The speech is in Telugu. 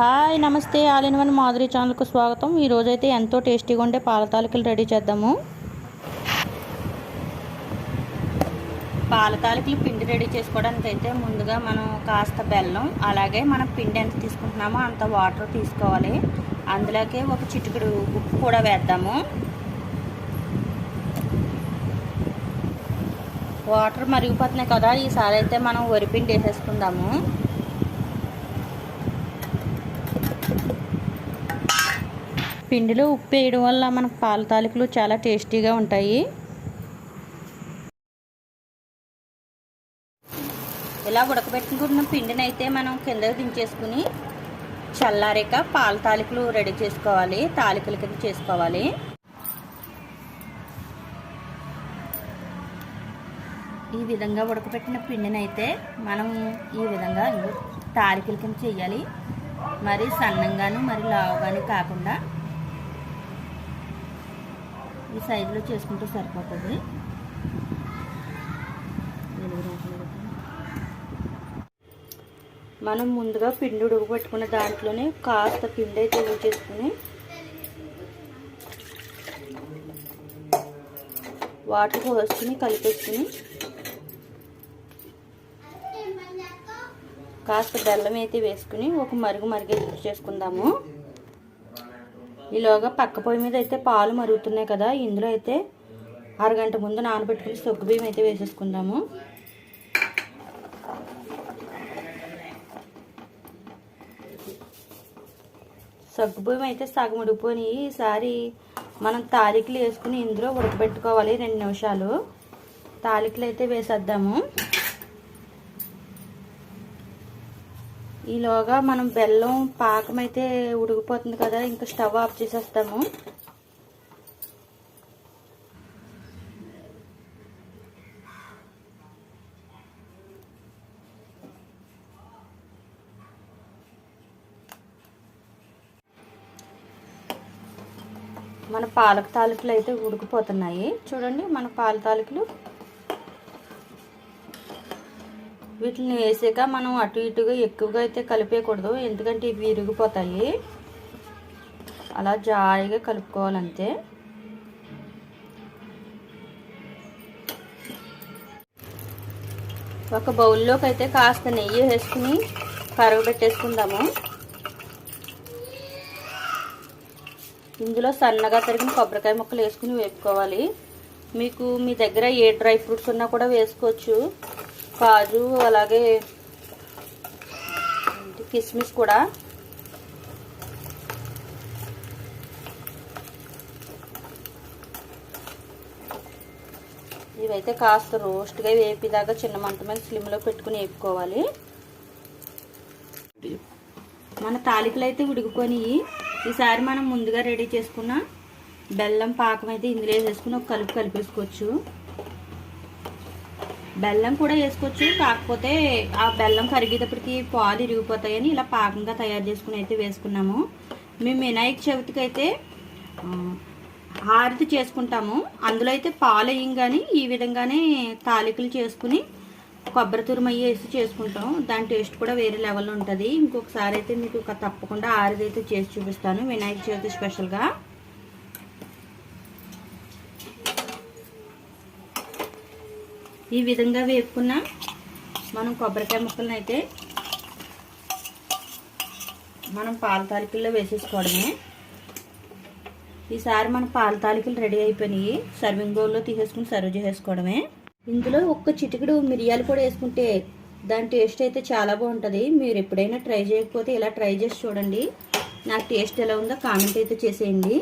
హాయ్ నమస్తే. ఆల్ ఇన్ వన్ మాధురి ఛానల్కు స్వాగతం. ఈరోజైతే ఎంతో టేస్టీగా ఉండే పాల తాలికలు రెడీ చేద్దాము. పాల తాలికలు పిండి రెడీ చేసుకోవడానికి అయితే ముందుగా మనం కాస్త బెల్లం అలాగే మనం పిండి ఎంత తీసుకుంటున్నామో అంత వాటర్ తీసుకోవాలి. అందులోకే ఒక చిటికెడు ఉప్పు కూడా వేద్దాము. వాటర్ మరిగిపోతున్నాయి కదా ఈసారి అయితే మనం వరిపిండి వేసేసుకుందాము. పిండిలో ఉప్పు వేయడం వల్ల మనకు పాల తాలికలు చాలా టేస్టీగా ఉంటాయి. ఇలా ఉడకబెట్టుకున్న పిండిని అయితే మనం కిందకి దించేసుకుని చల్లారాక పాల తాలికలు రెడీ చేసుకోవాలి. తాలికల కింద చేసుకోవాలి. ఈ విధంగా ఉడకబెట్టిన పిండిని అయితే మనం ఈ విధంగా తాలికల కింద చేయాలి. మరి సన్నంగాను మరి లావుగాను కాకుండా ఈ సైజులో చేసుకుంటే సరిపోతుంది. మనం ముందుగా పిండి ఉడకబెట్టుకున్న దాంట్లోనే కాస్త పిండి అయితే యూజ్ చేసుకుని వాటర్ పోసుకుని కలిపేసుకుని కాస్త బెల్లం అయితే వేసుకుని ఒక మరుగు మరిగే చేసుకుందాము. ఈలోగా పక్క పొయ్యి మీద అయితే పాలు మరుగుతున్నాయి కదా ఇందులో అయితే అరగంట ముందు నానబెట్టుకుని సొగ్గు బియ్యం అయితే వేసేసుకుందాము. సగ్గు బియ్యం అయితే సగం ఉడిపోయి ఈసారి మనం తాలికలు వేసుకుని ఇందులో ఉడకబెట్టుకోవాలి రెండు నిమిషాలు. తాలికలు అయితే వేసేద్దాము. ఈలోగా మనం బెల్లం పాకం అయితే ఉడికిపోతుంది కదా ఇంకా స్టవ్ ఆఫ్ చేసేస్తాము. మన పాలక తాలికలు అయితే ఉడికిపోతున్నాయి. చూడండి మన పాల తాలికలు వీటిని వేసాక మనం అటు ఇటుగా ఎక్కువగా అయితే కలిపేయకూడదు ఎందుకంటే ఇవి విరిగిపోతాయి అలా జాయిగా కలుపుకోవాలంతే. ఒక బౌల్లోకి అయితే కాస్త నెయ్యి వేసుకుని కరగబెట్టేసుకుందాము. ఇందులో సన్నగా తరిగిన కొబ్బరికాయ ముక్కలు వేసుకుని వేపుకోవాలి. మీకు మీ దగ్గర ఏ డ్రై ఫ్రూట్స్ ఉన్నా కూడా వేసుకోవచ్చు. కాజు అలాగే కిస్మిస్ కూడా. ఇవైతే కాస్త రోస్ట్గా వేపిదాకా చిన్న మంట మీద స్లిమ్లో పెట్టుకుని వేపుకోవాలి. మన తాలికలు అయితే ఉడికిపోయినాయి ఈసారి మనం ముందుగా రెడీ చేసుకున్న బెల్లం పాకం అయితే ఇందులో వేసేసుకుని ఒక కలుపు కలిపేసుకోవచ్చు. బెల్లం కూడా వేసుకోవచ్చు కాకపోతే ఆ బెల్లం కరిగేటప్పటికి పాలు ఇరిగిపోతాయని ఇలా పాకంగా తయారు చేసుకుని అయితే వేసుకున్నాము. మేము వినాయక చవితికి అయితే హారతి చేసుకుంటాము. అందులో అయితే పాలు వేయం కానీ ఈ విధంగానే తాలికలు చేసుకుని కొబ్బరి తురుమయ్యి వేసి చేసుకుంటాం దాని టేస్ట్ కూడా వేరే లెవెల్లో ఉంటుంది. ఇంకొకసారి అయితే మీకు తప్పకుండా ఆరిది అయితే చేసి చూపిస్తాను. వినాయక చవితి స్పెషల్గా ఈ విధంగా వేపుకున్న మనం కొబ్బరికాయ ముక్కలను అయితే మనం పాల తాలికల్లో వేసేసుకోవడమే. ఈసారి మన పాల తాలికలు రెడీ అయిపోయినాయి. సర్వింగ్ బౌల్లో తీసేసుకుని సర్వ్ చేసేసుకోవడమే. ఇందులో ఒక్క చిటికెడు మిరియాలు కూడా వేసుకుంటే దాని టేస్ట్ అయితే చాలా బాగుంటుంది. మీరు ఎప్పుడైనా ట్రై చేయకపోతే ఇలా ట్రై చేసి చూడండి. నాకు టేస్ట్ ఎలా ఉందో కామెంట్ అయితే చేసేయండి.